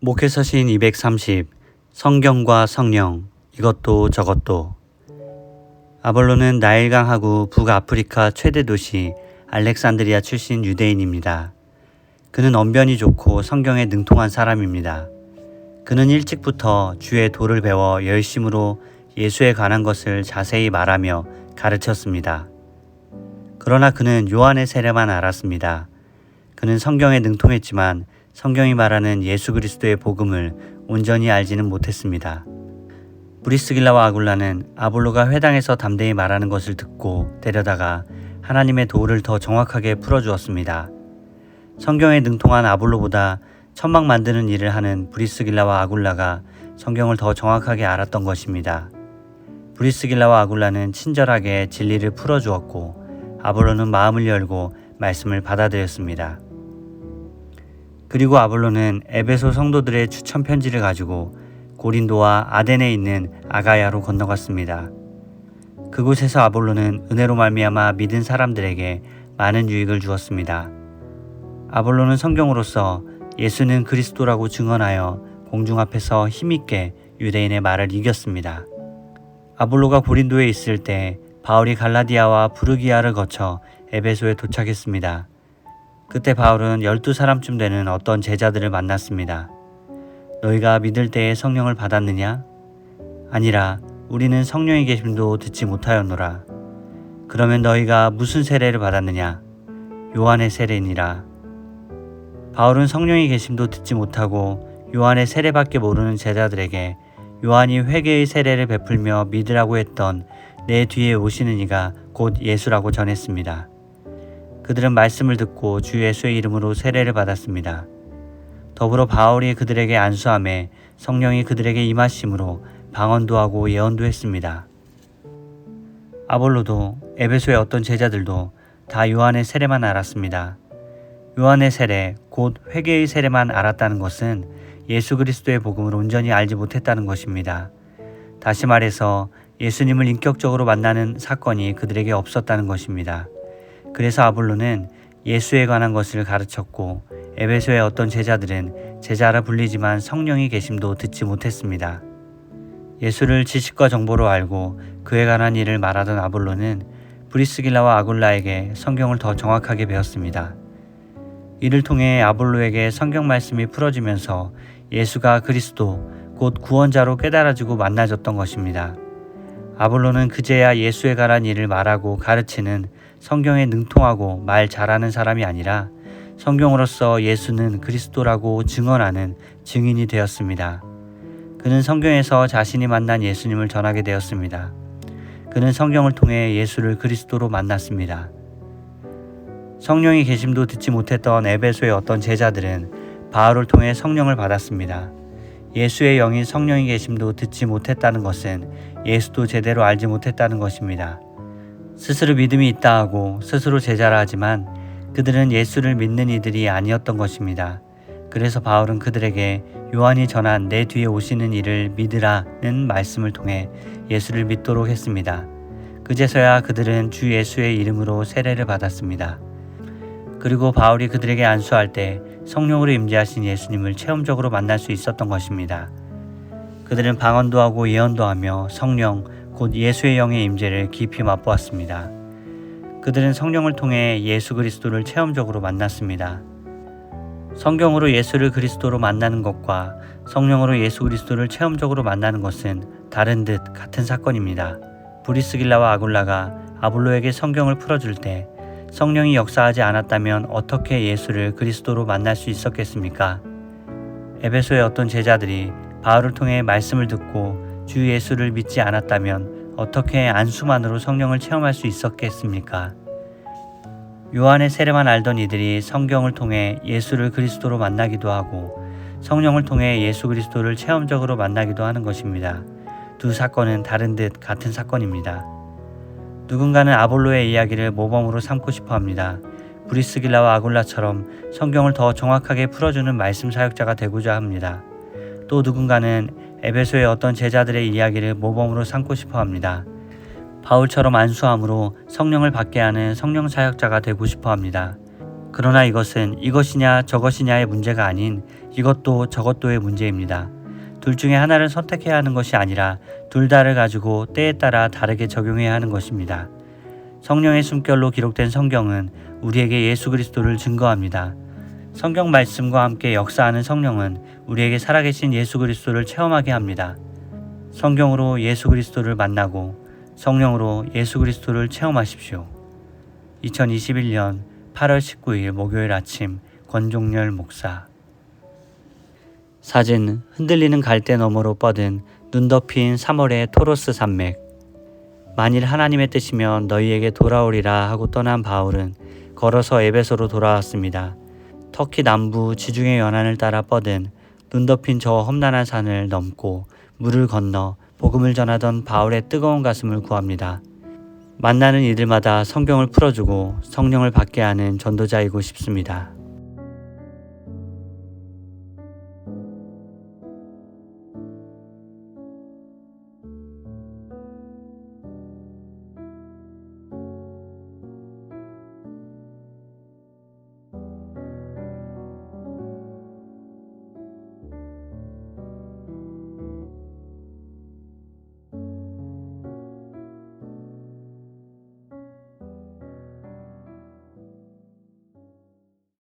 목회서신 230 성경과 성령 이것도 저것도 아볼로는 나일강하고 북아프리카 최대 도시 알렉산드리아 출신 유대인입니다. 그는 언변이 좋고 성경에 능통한 사람입니다. 그는 일찍부터 주의 도를 배워 열심으로 예수에 관한 것을 자세히 말하며 가르쳤습니다. 그러나 그는 요한의 세례만 알았습니다. 그는 성경에 능통했지만 성경이 말하는 예수 그리스도의 복음을 온전히 알지는 못했습니다. 브리스길라와 아굴라는 아볼로가 회당에서 담대히 말하는 것을 듣고 데려다가 하나님의 도를 더 정확하게 풀어주었습니다. 성경에 능통한 아볼로보다 천막 만드는 일을 하는 브리스길라와 아굴라가 성경을 더 정확하게 알았던 것입니다. 브리스길라와 아굴라는 친절하게 진리를 풀어주었고 아볼로는 마음을 열고 말씀을 받아들였습니다. 그리고 아볼로는 에베소 성도들의 추천 편지를 가지고 고린도와 아덴에 있는 아가야로 건너갔습니다. 그곳에서 아볼로는 은혜로 말미암아 믿은 사람들에게 많은 유익을 주었습니다. 아볼로는 성경으로서 예수는 그리스도라고 증언하여 공중 앞에서 힘있게 유대인의 말을 이겼습니다. 아볼로가 고린도에 있을 때 바울이 갈라디아와 부르기아를 거쳐 에베소에 도착했습니다. 그때 바울은 열두 사람쯤 되는 어떤 제자들을 만났습니다. 너희가 믿을 때에 성령을 받았느냐? 아니라 우리는 성령의 계심도 듣지 못하였노라. 그러면 너희가 무슨 세례를 받았느냐? 요한의 세례니라. 바울은 성령의 계심도 듣지 못하고 요한의 세례밖에 모르는 제자들에게 요한이 회개의 세례를 베풀며 믿으라고 했던 내 뒤에 오시는 이가 곧 예수라고 전했습니다. 그들은 말씀을 듣고 주 예수의 이름으로 세례를 받았습니다. 더불어 바울이 그들에게 안수함에 성령이 그들에게 임하심으로 방언도 하고 예언도 했습니다. 아볼로도 에베소의 어떤 제자들도 다 요한의 세례만 알았습니다. 요한의 세례, 곧 회개의 세례만 알았다는 것은 예수 그리스도의 복음을 온전히 알지 못했다는 것입니다. 다시 말해서 예수님을 인격적으로 만나는 사건이 그들에게 없었다는 것입니다. 그래서 아볼로는 예수에 관한 것을 가르쳤고 에베소의 어떤 제자들은 제자라 불리지만 성령이 계심도 듣지 못했습니다. 예수를 지식과 정보로 알고 그에 관한 일을 말하던 아볼로는 브리스길라와 아굴라에게 성경을 더 정확하게 배웠습니다. 이를 통해 아볼로에게 성경 말씀이 풀어지면서 예수가 그리스도 곧 구원자로 깨달아지고 만나졌던 것입니다. 아볼로는 그제야 예수에 관한 일을 말하고 가르치는 성경에 능통하고 말 잘하는 사람이 아니라 성경으로서 예수는 그리스도라고 증언하는 증인이 되었습니다. 그는 성경에서 자신이 만난 예수님을 전하게 되었습니다. 그는 성경을 통해 예수를 그리스도로 만났습니다. 성령의 계심도 듣지 못했던 에베소의 어떤 제자들은 바울을 통해 성령을 받았습니다. 예수의 영인 성령의 계심도 듣지 못했다는 것은 예수도 제대로 알지 못했다는 것입니다. 스스로 믿음이 있다 하고 스스로 제자라 하지만 그들은 예수를 믿는 이들이 아니었던 것입니다. 그래서 바울은 그들에게 요한이 전한 내 뒤에 오시는 이를 믿으라는 말씀을 통해 예수를 믿도록 했습니다. 그제서야 그들은 주 예수의 이름으로 세례를 받았습니다. 그리고 바울이 그들에게 안수할 때 성령으로 임재하신 예수님을 체험적으로 만날 수 있었던 것입니다. 그들은 방언도 하고 예언도 하며 성령, 곧 예수의 영의 임재를 깊이 맛보았습니다. 그들은 성령을 통해 예수 그리스도를 체험적으로 만났습니다. 성경으로 예수를 그리스도로 만나는 것과 성령으로 예수 그리스도를 체험적으로 만나는 것은 다른 듯 같은 사건입니다. 브리스길라와 아굴라가 아볼로에게 성경을 풀어줄 때 성령이 역사하지 않았다면 어떻게 예수를 그리스도로 만날 수 있었겠습니까? 에베소의 어떤 제자들이 바울을 통해 말씀을 듣고 주 예수를 믿지 않았다면 어떻게 안수만으로 성령을 체험할 수 있었겠습니까? 요한의 세례만 알던 이들이 성경을 통해 예수를 그리스도로 만나기도 하고 성령을 통해 예수 그리스도를 체험적으로 만나기도 하는 것입니다. 두 사건은 다른 듯 같은 사건입니다. 누군가는 아볼로의 이야기를 모범으로 삼고 싶어 합니다. 브리스길라와 아굴라처럼 성경을 더 정확하게 풀어주는 말씀 사역자가 되고자 합니다. 또 누군가는 에베소의 어떤 제자들의 이야기를 모범으로 삼고 싶어 합니다. 바울처럼 안수함으로 성령을 받게 하는 성령 사역자가 되고 싶어 합니다. 그러나 이것은 이것이냐 저것이냐의 문제가 아닌 이것도 저것도의 문제입니다. 둘 중에 하나를 선택해야 하는 것이 아니라 둘 다를 가지고 때에 따라 다르게 적용해야 하는 것입니다. 성령의 숨결로 기록된 성경은 우리에게 예수 그리스도를 증거합니다. 성경 말씀과 함께 역사하는 성령은 우리에게 살아계신 예수 그리스도를 체험하게 합니다. 성경으로 예수 그리스도를 만나고 성령으로 예수 그리스도를 체험하십시오. 2021년 8월 19일 목요일 아침 권종열 목사 사진 흔들리는 갈대 너머로 뻗은 눈 덮인 3월의 토로스 산맥 만일 하나님의 뜻이면 너희에게 돌아오리라 하고 떠난 바울은 걸어서 에베소로 돌아왔습니다. 터키 남부 지중해 연안을 따라 뻗은 눈 덮인 저 험난한 산을 넘고 물을 건너 복음을 전하던 바울의 뜨거운 가슴을 구합니다. 만나는 이들마다 성경을 풀어주고 성령을 받게 하는 전도자이고 싶습니다.